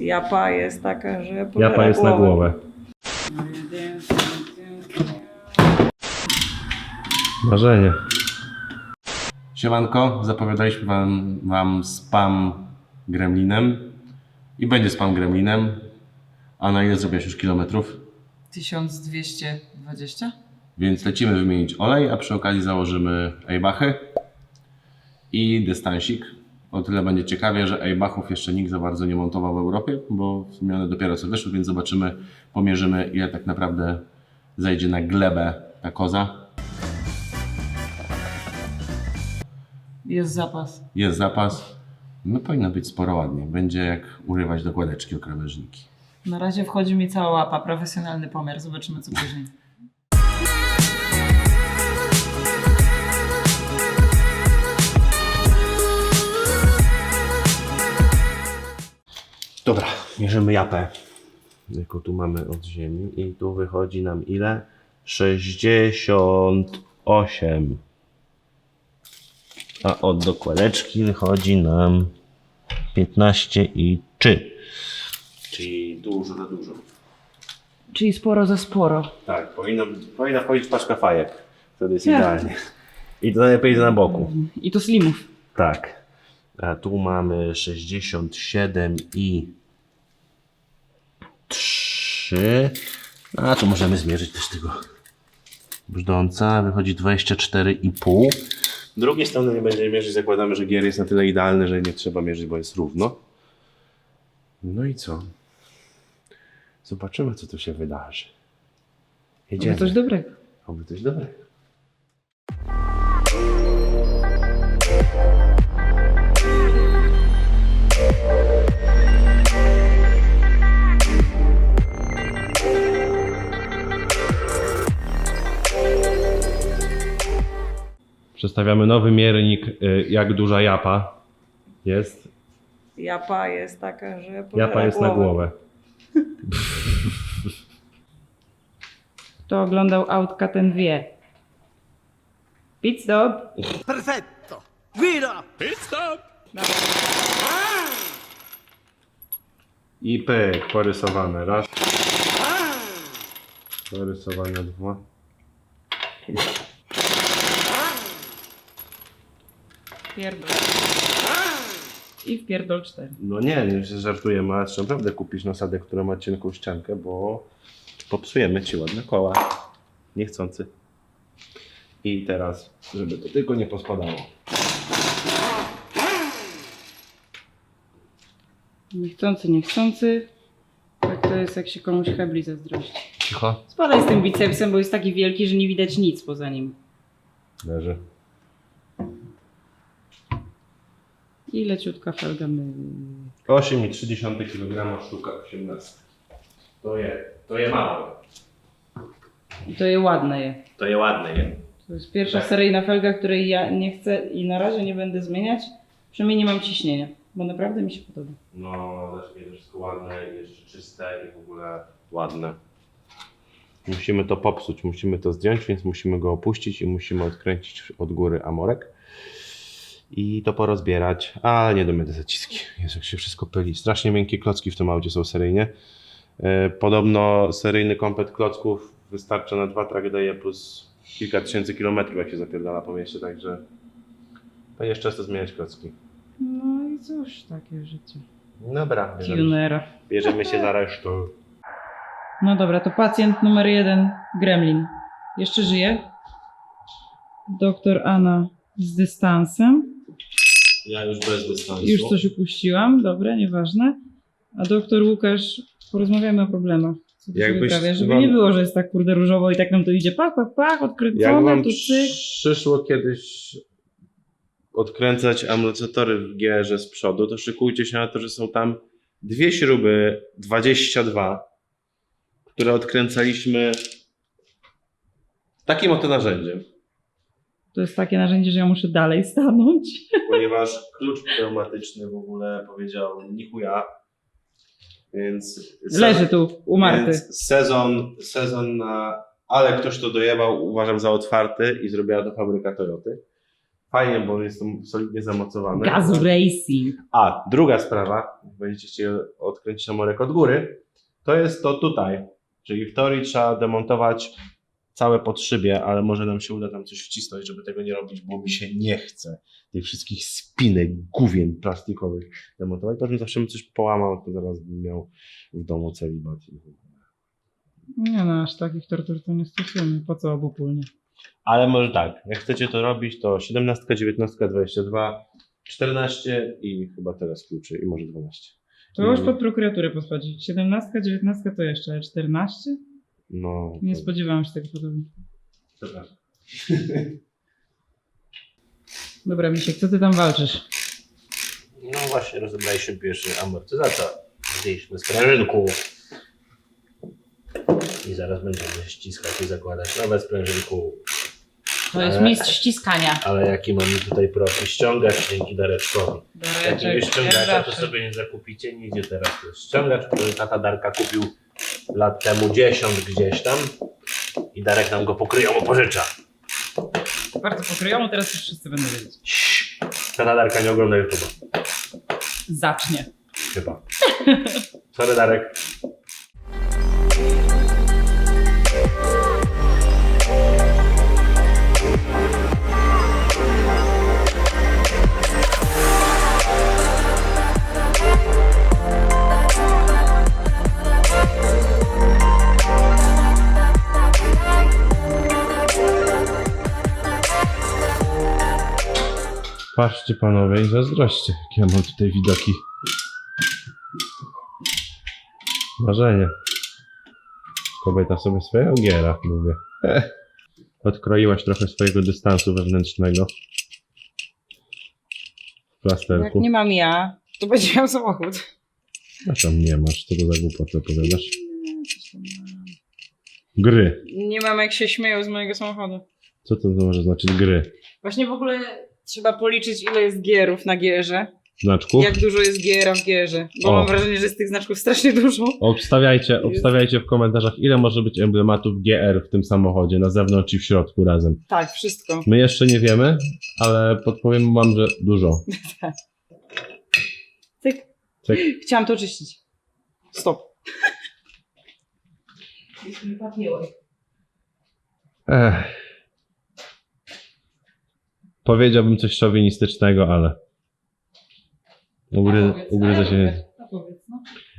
Japa jest taka, że pożera Japa jest na głowę. Marzenie. Siemanko, zapowiadaliśmy wam, wam spam gremlinem i będzie spam gremlinem. A na ile zrobiłeś już kilometrów? 1220? Więc lecimy wymienić olej, a przy okazji założymy Eibachy i dystansik. O tyle będzie ciekawie, że Eibachów jeszcze nikt za bardzo nie montował w Europie, bo one dopiero co wyszły, więc zobaczymy, pomierzymy ile tak naprawdę zejdzie na glebę ta koza. Jest zapas. Jest zapas. No powinno być sporo ładnie. Będzie jak urywać do kładeczki o krawężniki. Na razie wchodzi mi cała łapa, profesjonalny pomiar. Zobaczymy co później. Dobra, mierzymy japę. Jaką tu mamy od ziemi i tu wychodzi nam ile? 68. A od dokładeczki wychodzi nam 15 i 3. Czyli dużo za dużo. Czyli sporo za sporo. Tak, powinno, powinna wchodzić paczka fajek. Wtedy jest Ja. idealnie. I to najlepiej na boku. I to slimów. Tak. A tu mamy 67 i 3. A tu możemy zmierzyć też tego brzdąca. Wychodzi 24,5. Z drugiej strony nie będziemy mierzyć. Zakładamy, że gier jest na tyle idealny, że nie trzeba mierzyć, bo jest równo. No i co? Zobaczymy, co tu się wydarzy. Jedziemy. Oby coś dobrego. Oby coś dobrego. Przedstawiamy nowy miernik, y, jak duża japa jest. Japa jest taka, że Japa jest na głowę. Kto oglądał autka, ten wie. Pit stop. Perfetto! Guida! I pyk, porysowane. Raz. Porysowane dwa. Pierdol. I wpierdol cztery. No nie, nie się żartujemy, ale trzeba naprawdę kupić nasadę, która ma cienką ściankę, bo popsujemy ci ładne koła. Niechcący. I teraz, żeby to tylko nie pospadało. Niechcący, niechcący. Tak to jest, jak się komuś hebli zazdrości. Cicho. Spadaj z tym bicepsem, bo jest taki wielki, że nie widać nic poza nim. Leży. I leciutka felga my... 8,3 kg sztuka 18. To je, to je mało. I to je ładne je. To je ładne, nie? To jest pierwsza seryjna felga, której ja nie chcę i na razie nie będę zmieniać. Przynajmniej nie mam ciśnienia, bo naprawdę mi się podoba. No, też jest wszystko ładne, jeszcze czyste i w ogóle ładne. Musimy to popsuć, musimy to zdjąć, więc musimy go opuścić i musimy odkręcić od góry amorek i to porozbierać, ale nie domy te zaciski. Jest jak się wszystko pyli. Strasznie miękkie klocki w tym aucie są seryjnie. Yy, Podobno seryjny komplet klocków wystarcza na dwa tragedeje plus kilka tysięcy kilometrów, jak się zapierdala po mieście, także będziesz często zmieniać klocki. No i cóż, takie życie. Dobra, bierzemy, Tunera. bierzemy się za resztę. No dobra, to pacjent numer jeden, Gremlin. Jeszcze żyje? Doktor Anna z dystansem. Ja już bez dystansu. Już coś upuściłam, dobra, nieważne. A doktor Łukasz, porozmawiamy o problemach. Co tu się Jakbyś wyprawia, żeby wam- nie było, że jest tak kurde różowo i tak nam to idzie pach, pach, pach, Jak odkręcone, wam tu cyk. przyszło kiedyś odkręcać amortyzatory w gierze z przodu, to szykujcie się na to, że są tam dwie śruby 22, które odkręcaliśmy takim oto narzędziem, To jest takie narzędzie, że ja muszę dalej stanąć. ponieważ klucz pneumatyczny w ogóle powiedział nichuja, więc Leży tu, umarty. Sezon, sezon na. Ale ktoś to dojebał, uważam za otwarty i zrobiła to fabryka Toyoty. Fajnie, bo jest to solidnie zamocowany. Gazu Racing. A, druga sprawa, będziecie chcieli odkręcić amorek od góry, to jest to tutaj. Czyli w teorii trzeba demontować całe pod szybie, ale może nam się uda tam coś wcisnąć, żeby tego nie robić, bo mi się nie chce tych wszystkich spinek, główien plastikowych demontować. Potem zawsze bym coś połamał, to zaraz bym miał w domu celibat. Nie no, aż takich tortur to nie stosujemy. Po co obopólnie? Ale może tak, jak chcecie to robić, to 17, 19, 22, 14 i chyba teraz kluczy i może 12. To już pod prokuraturę podchodzić. 17, 19 to jeszcze, ale 14? No, Nie to- spodziewałam się tego podobnie. przepraszam. Dobra, Misiek, co ty tam walczysz? No właśnie, rozebraliśmy pierwszy amortyzator. Zdjęliśmy z sprężynku. I zaraz będziemy ściskać i zakładać nowe sprężynku. To jest Ale- mistrz ściskania. Ale jaki mamy tutaj profil ściągacz dzięki Dareczkowi. Jak nie ściągacza, to sobie nie zakupicie nigdzie teraz. To jest ściągacz, który tata Darka kupił lat temu 10 gdzieś tam. I Darek nam go pokryjomu pożycza. Bardzo pokryjomu, teraz już wszyscy będą wiedzieć. Tata Darka nie ogląda YouTube'a. Zacznie. Chyba. Sorry Darek. Patrzcie panowie i zazdroście, jakie ja mam tutaj widoki. Marzenie. Kobieta sobie swojego giera, mówię. Odkroiłaś trochę swojego dystansu wewnętrznego. W plasterku. Jak nie mam ja, to będzie miał samochód. A tam nie masz, co to za głupotę opowiadasz? Gry. Nie mam jak się śmieją z mojego samochodu. Co to może znaczyć gry? Właśnie w ogóle trzeba policzyć ile jest gierów na gierze. Znaczków? Jak dużo jest giera w gierze. Bo O. mam wrażenie, że jest tych znaczków strasznie dużo. Obstawiajcie, obstawiajcie w komentarzach, ile może być emblematów GR w tym samochodzie, na zewnątrz i w środku razem. Tak, wszystko. My jeszcze nie wiemy, ale podpowiem wam, że dużo. Cyk. Cyk. Chciałam to oczyścić. Stop. Ech. Powiedziałbym coś szowinistycznego, ale ugry, ugryzę się. no.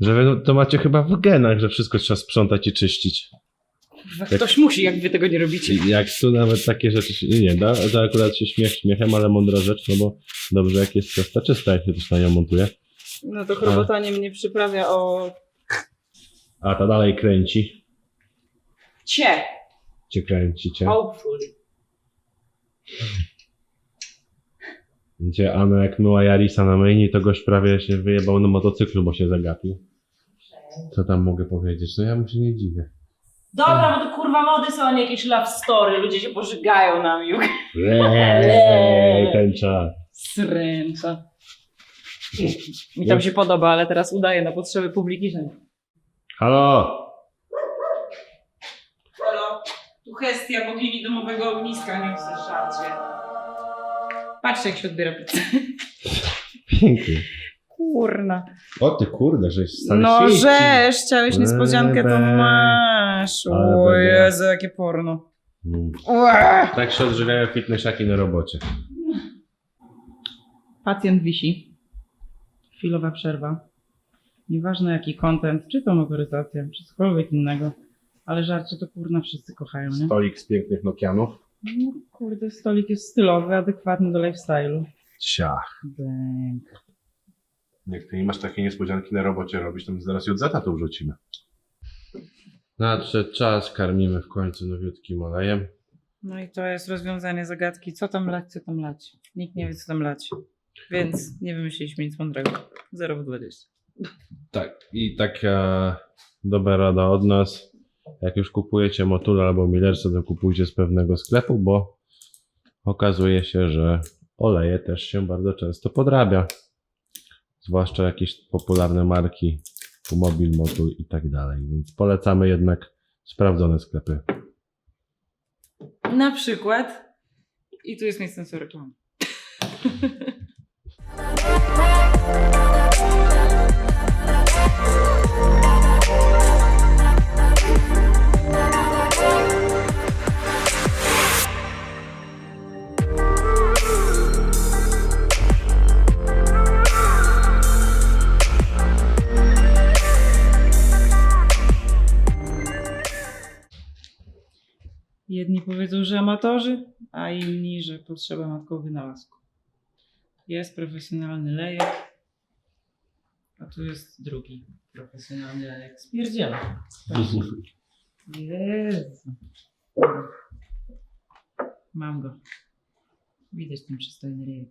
Że wy to macie chyba w genach, że wszystko trzeba sprzątać i czyścić. Ktoś musi, jak wy tego nie robicie. Jak tu nawet takie rzeczy się nie da, to akurat się śmiech śmiechem, ale mądra rzecz, no bo dobrze jak jest czysta, czysta, jak się też na nią montuje. No to chrobotanie mnie przyprawia o A ta dalej kręci. cie. Cię kręci, cię. Hopefully. Gdzie Anna jak myła Jarisa na myjni, to gość prawie się wyjebał na motocyklu, bo się zagapił. Co tam mogę powiedzieć? No ja mu się nie dziwię. Dobra, bo to kurwa mody są, a nie jakieś love story. Ludzie się pożygają na miłkę. Eee, ten czas. Sręcza. Mi tam się podoba, ale teraz udaję na potrzeby publiczne. Halo! Halo, tu Hestia, bogini domowego ogniska, nie w. Patrzcie, jak się odbiera pizzę. Pięknie. Kurna. O ty kurde, żeś stary No świeci. żeż, chciałeś niespodziankę, to Bebe. masz. Ale O. Jezu, jakie porno. Mm. Ua! Tak się odżywiają fitnessiaki na robocie. Pacjent wisi. Chwilowa przerwa. Nieważne jaki content, czy to motoryzacja, czy cokolwiek innego. Ale żarcie to kurna wszyscy kochają, nie? Stolik z pięknych Nokianów. No, kurde, stolik jest stylowy, adekwatny do lifestyle'u. Ciach. Bęk. Jak ty nie masz takiej niespodzianki na robocie robić, to my zaraz Judzeta tu wrzucimy. Nadszedł czas, karmimy w końcu nowiutkim olejem. No i to jest rozwiązanie zagadki. Co tam lać, co tam lać? Nikt nie wie, co tam lać. Więc nie wymyśliliśmy nic mądrego. 0 w 20. Tak, i taka dobra rada od nas. Jak już kupujecie Motula albo Millersa, to kupujcie z pewnego sklepu, bo okazuje się, że oleje też się bardzo często podrabia. Zwłaszcza jakieś popularne marki, Mobil, Motul i tak dalej. Więc polecamy jednak sprawdzone sklepy. Na przykład, i tu jest miejsce na reklamy. Jedni powiedzą, że amatorzy, a inni, że potrzeba matką wynalazku. Jest profesjonalny lejek, a tu jest drugi profesjonalny lejek. Spierdziela. Jezu. Mam go. Widać ten przystojny lejek.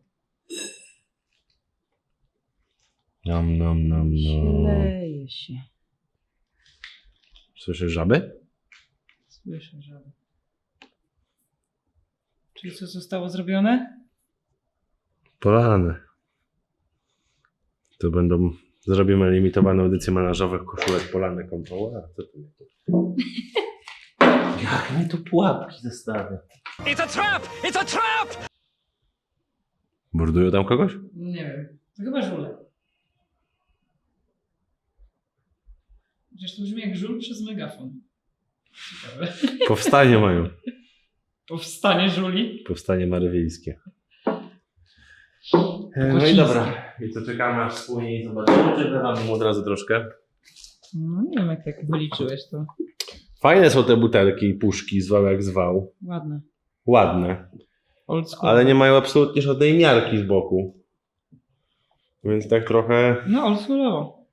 Nom, nom, nom, nom. Leje się. Słyszysz żaby? Słyszę żaby. Czyli co zostało zrobione? Polany. To będą... Zrobimy limitowaną edycję menażowych koszulek polane. A, co tu? Jak mi tu pułapki zestawia? It's a trap! It's a trap! Mordują tam kogoś? Nie wiem. To chyba żule. Przecież to brzmi jak żul przez megafon. Ciekawe. Powstanie mają. Powstanie żuli. Powstanie marywiejskie. E, No i dobra. I co czekamy aż spłynie i zobaczymy, czy wlewamy mu od razu troszkę. No nie wiem jak tak wyliczyłeś to. Fajne są te butelki i puszki, zwał jak zwał. Ładne. Ładne. Old school. Ale nie mają absolutnie żadnej miarki z boku. Więc tak trochę... No old schoolowo.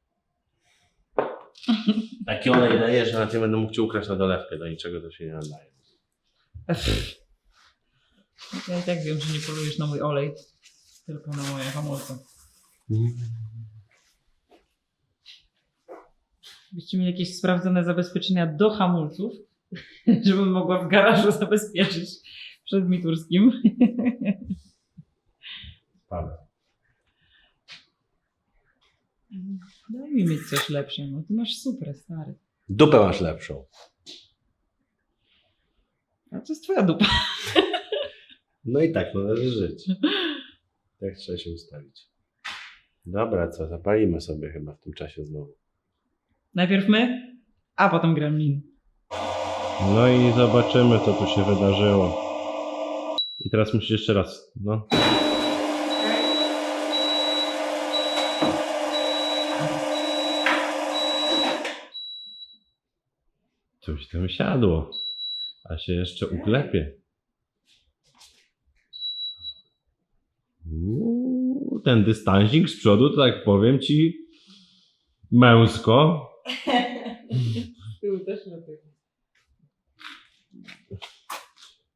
Taki olej daje, że nawet nie będę mógł ci ukraść na dolewkę. Do niczego to się nie nadaje. Ja i tak wiem, że nie polujesz na mój olej, tylko na moje hamulce. Byście mieli jakieś sprawdzone zabezpieczenia do hamulców, żebym mogła w garażu zabezpieczyć przed Miturskim. Spada. Daj mi mieć coś lepszego. Ty masz super, stary. Dupę masz lepszą. A to jest twoja dupa. No i tak należy żyć. Tak trzeba się ustawić. Dobra, co? Zapalimy sobie chyba w tym czasie znowu. Najpierw my, a potem Gremlin. No i zobaczymy, co tu się wydarzyło. I teraz musisz jeszcze raz. No. Coś tam siadło. A się jeszcze uklepie. Uuu, ten dystansik z przodu, to tak powiem ci, męsko. Tył też lepiej.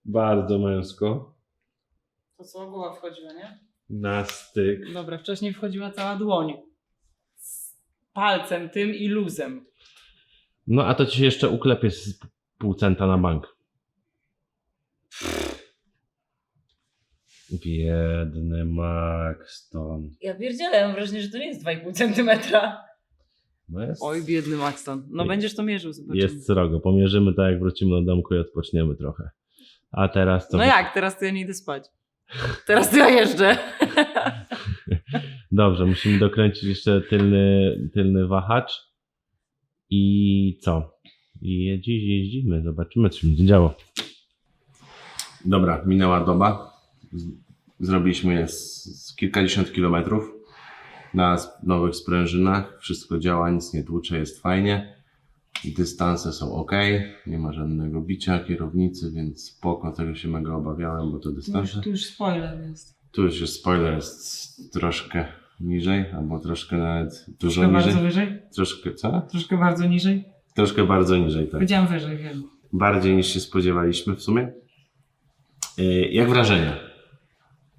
Bardzo męsko. To co, głowa wchodziła, nie? Na styk. Dobra, wcześniej wchodziła cała dłoń. Z palcem tym i luzem. No a to ci się jeszcze uklepie z pół centa na bank. Biedny Maxton. Ja pierdzielę, mam wrażenie, że to nie jest 2,5 centymetra. No jest, Oj, biedny Maxton. No będziesz to mierzył, zobaczymy. jest srogo. Pomierzymy tak, jak wrócimy do domku i odpoczniemy trochę. A teraz to... No jak, teraz to ja nie idę spać. Teraz to ja jeżdżę. Dobrze, musimy dokręcić jeszcze tylny, tylny wahacz. I co? I dziś jeździmy, zobaczymy, co się będzie działo. Dobra, minęła doba. Zrobiliśmy z, kilkadziesiąt kilometrów na nowych sprężynach. Wszystko działa, nic nie tłucze, jest fajnie. Dystanse są ok, nie ma żadnego bicia kierownicy, więc spoko, tego się mega obawiałem, bo to dystanse. Tu już spoiler jest. Tu już jest spoiler, jest troszkę niżej, albo troszkę nawet dużo Troszkę niżej. bardzo wyżej? Troszkę, co? Troszkę bardzo niżej? Troszkę bardzo niżej, tak. Powiedziałam wyżej, wiem. Bardziej niż się spodziewaliśmy w sumie. Yy, Jak wrażenia?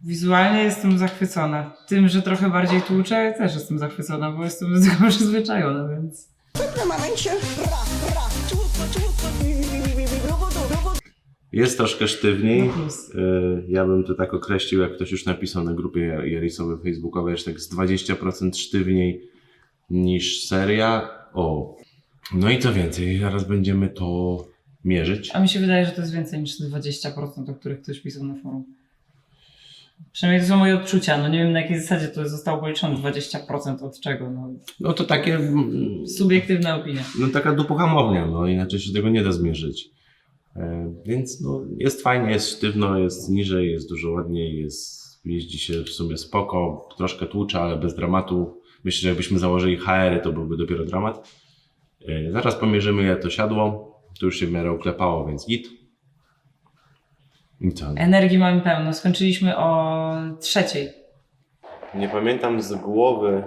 Wizualnie jestem zachwycona. Tym, że trochę bardziej tłuczę, też jestem zachwycona, bo jestem do tego przyzwyczajona, więc... Jest troszkę sztywniej. No plus. Yy, Ja bym to tak określił, jak ktoś już napisał na grupie Jarisowej facebookowej, że tak z 20% sztywniej niż seria. O. No i co więcej, zaraz będziemy to mierzyć. A mi się wydaje, że to jest więcej niż te 20%, o których ktoś pisał na forum. Przynajmniej to są moje odczucia. No nie wiem na jakiej zasadzie to zostało policzone 20% od czego. No, No to takie, mm, subiektywna opinia. no taka dupohamownia, no inaczej się tego nie da zmierzyć. E, więc no, jest fajnie, jest sztywno, jest niżej, jest dużo ładniej, jest, jeździ się w sumie spoko, troszkę tłucze, ale bez dramatu. Myślę, że jakbyśmy założyli HR, to byłby dopiero dramat. E, zaraz pomierzymy, jak to siadło. Tu już się w miarę uklepało, więc git. Energii mamy pełno. Skończyliśmy o trzeciej. Nie pamiętam z głowy,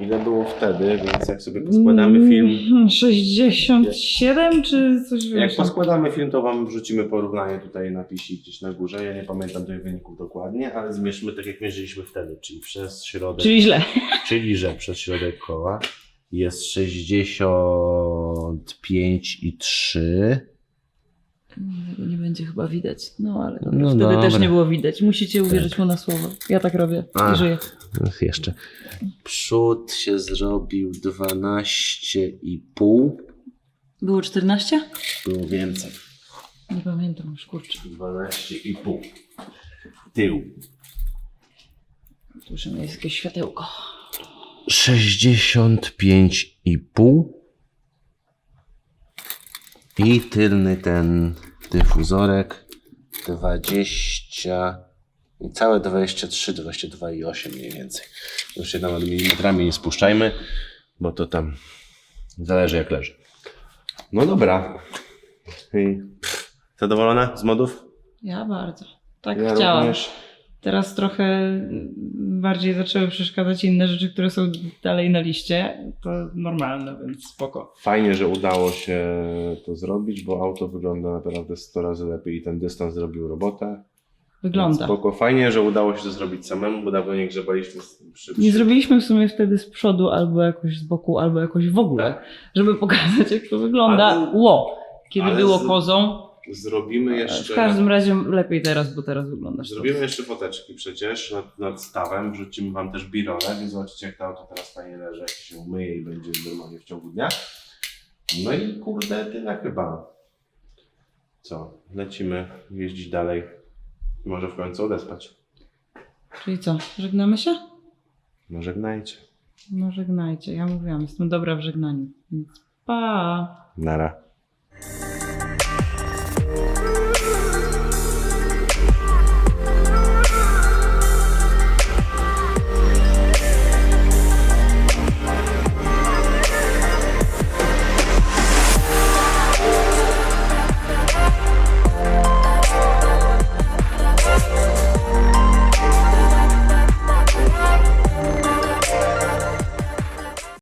ile było wtedy, więc jak sobie poskładamy film, Mm, 67 czy coś Jak poskładamy film, to Wam wrzucimy porównanie tutaj napisik gdzieś na górze. Ja nie pamiętam tych wyników dokładnie, ale zmierzmy tak jak mierzyliśmy wtedy, czyli przez środek, czyli, Czyli źle. że przez środek koła jest 65,3. Tego nie będzie chyba widać. No ale No wtedy dobra. też nie było widać. Musicie uwierzyć mu na słowo. Ja tak robię A. i żyję. Ach, jeszcze. Przód się zrobił 12,5. Było 14? Było więcej. Nie pamiętam już, kurczę. 12,5. Tył. Tu już jest jakieś światełko. 65,5 i tylny ten dyfuzorek 20 i całe 23, 22,8 mniej więcej. Już się nawet milimetrami nie spuszczajmy, bo to tam zależy jak leży. No dobra. I zadowolona z modów? Ja bardzo. Tak Ja chciałam. również. Teraz trochę bardziej zaczęły przeszkadzać inne rzeczy, które są dalej na liście. To normalne, więc spoko. Fajnie, że udało się to zrobić, bo auto wygląda naprawdę 100 razy lepiej i ten dystans zrobił robotę. Wygląda. Więc Spoko. Fajnie, że udało się to zrobić samemu, bo dawno nie grzebaliśmy przy, przy... Nie zrobiliśmy w sumie wtedy z przodu albo jakoś z boku, albo jakoś w ogóle, żeby pokazać jak to wygląda. Ale- Ło! Kiedy ale było z- kozą. Zrobimy jeszcze... W każdym razie lepiej teraz, bo teraz wyglądasz. Zrobimy jeszcze foteczki przecież nad, nad stawem, wrzucimy wam też birole, więc zobaczycie jak to auto teraz fajnie leży, jak się umyje i będzie normalnie w ciągu dnia. No i kurde, tyle chyba. Co? Lecimy jeździć dalej. I Może w końcu odespać. Czyli co, żegnamy się? No żegnajcie. No żegnajcie. Ja mówiłam, jestem dobra w żegnaniu. Więc pa! Nara.